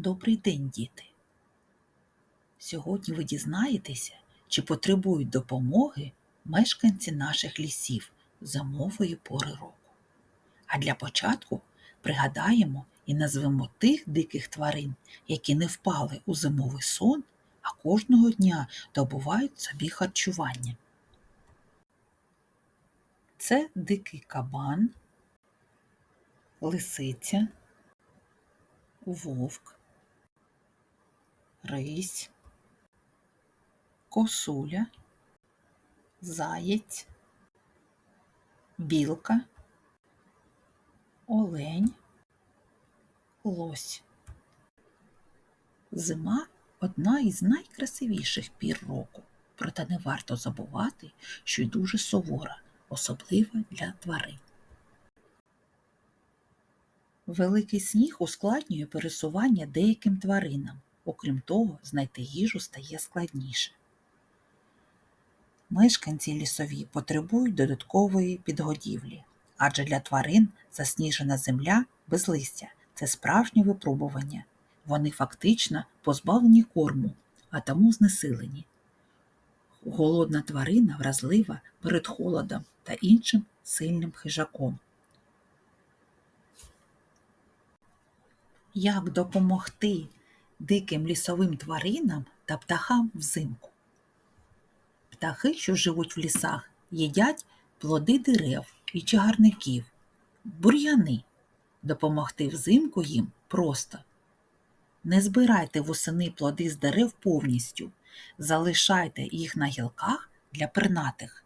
Добрий день, діти! Сьогодні ви дізнаєтеся, чи потребують допомоги мешканці наших лісів зимової пори року. А для початку пригадаємо і назвемо тих диких тварин, які не впали у зимовий сон, а кожного дня добувають собі харчування. Це дикий кабан, лисиця, вовк, рись, косуля, заєць, білка, олень, лось. Зима одна із найкрасивіших пір року, проте не варто забувати, що й дуже сувора, особливо для тварин. Великий сніг ускладнює пересування деяким тваринам. Окрім того, знайти їжу стає складніше. Мешканці лісові потребують додаткової підгодівлі, адже для тварин засніжена земля без листя це справжнє випробування. Вони фактично позбавлені корму, а тому знесилені. Голодна тварина вразлива перед холодом та іншим сильним хижаком. Як допомогти диким лісовим тваринам та птахам взимку? Птахи, що живуть в лісах, їдять плоди дерев і чагарників, бур'яни. Допомогти взимку їм просто. Не збирайте восени плоди з дерев повністю, залишайте їх на гілках для пернатих.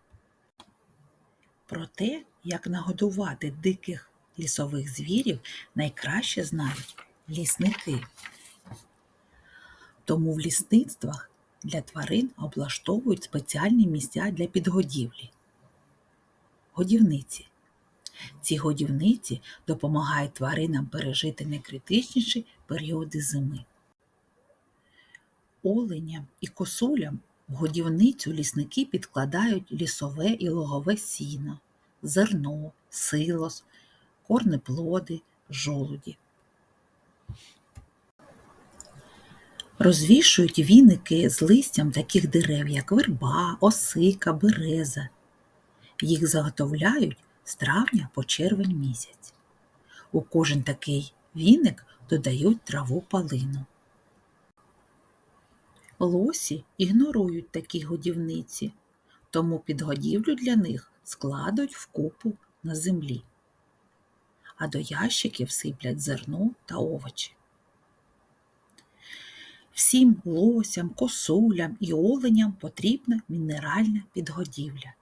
Про те, як нагодувати диких лісових звірів, найкраще знають лісники. Тому в лісництвах для тварин облаштовують спеціальні місця для підгодівлі. Годівниці. Ці годівниці допомагають тваринам пережити найкритичніші періоди зими. Оленям і косулям в годівницю лісники підкладають лісове і логове сіно, зерно, силос, корнеплоди, жолуді. Розвішують віники з листям таких дерев, як верба, осика, береза. Їх заготовляють з травня по червень місяць. У кожен такий віник додають траву палину. Лосі ігнорують такі годівниці, тому підгодівлю для них складуть в купу на землі, а до ящиків сиплять зерно та овочі. Всім лосям, косулям і оленям потрібна мінеральна підгодівля.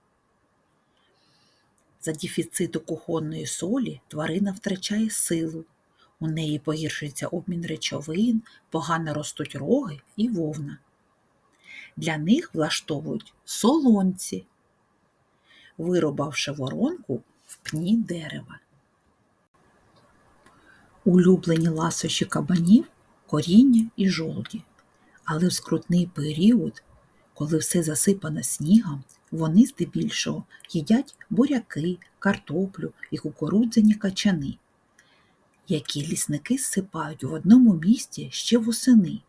За дефіциту кухонної солі тварина втрачає силу, у неї погіршується обмін речовин, погано ростуть роги і вовна. Для них влаштовують солонці, виробавши воронку в пні дерева. Улюблені ласощі кабанів коріння і жолуді. Але в скрутний період, коли все засипано снігом, вони здебільшого їдять буряки, картоплю і кукурудзяні качани, які лісники зсипають в одному місці ще восени,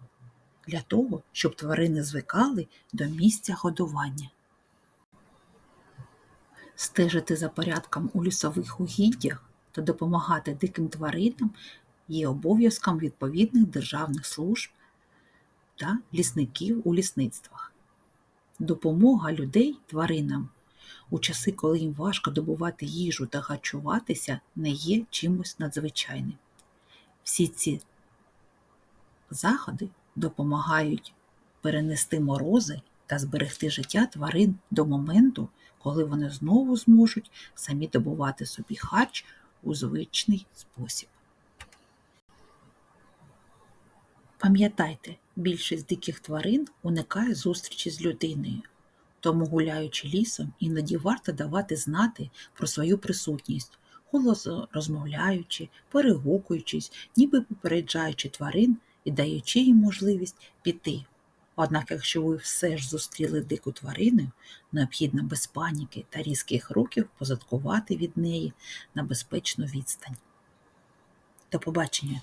для того, щоб тварини звикали до місця годування. Стежити за порядком у лісових угіддях та допомагати диким тваринам є обов'язком відповідних державних служб та лісників у лісництвах. Допомога людей тваринам у часи, коли їм важко добувати їжу та харчуватися, не є чимось надзвичайним. Всі ці заходи допомагають перенести морози та зберегти життя тварин до моменту, коли вони знову зможуть самі добувати собі харч у звичний спосіб. Пам'ятайте, більшість диких тварин уникає зустрічі з людиною, тому, гуляючи лісом, іноді варто давати знати про свою присутність, голосно розмовляючи, перегукуючись, ніби попереджаючи тварин і даючи їм можливість піти. Однак, якщо ви все ж зустріли дику тварину, необхідно без паніки та різких руків позадкувати від неї на безпечну відстань. До побачення!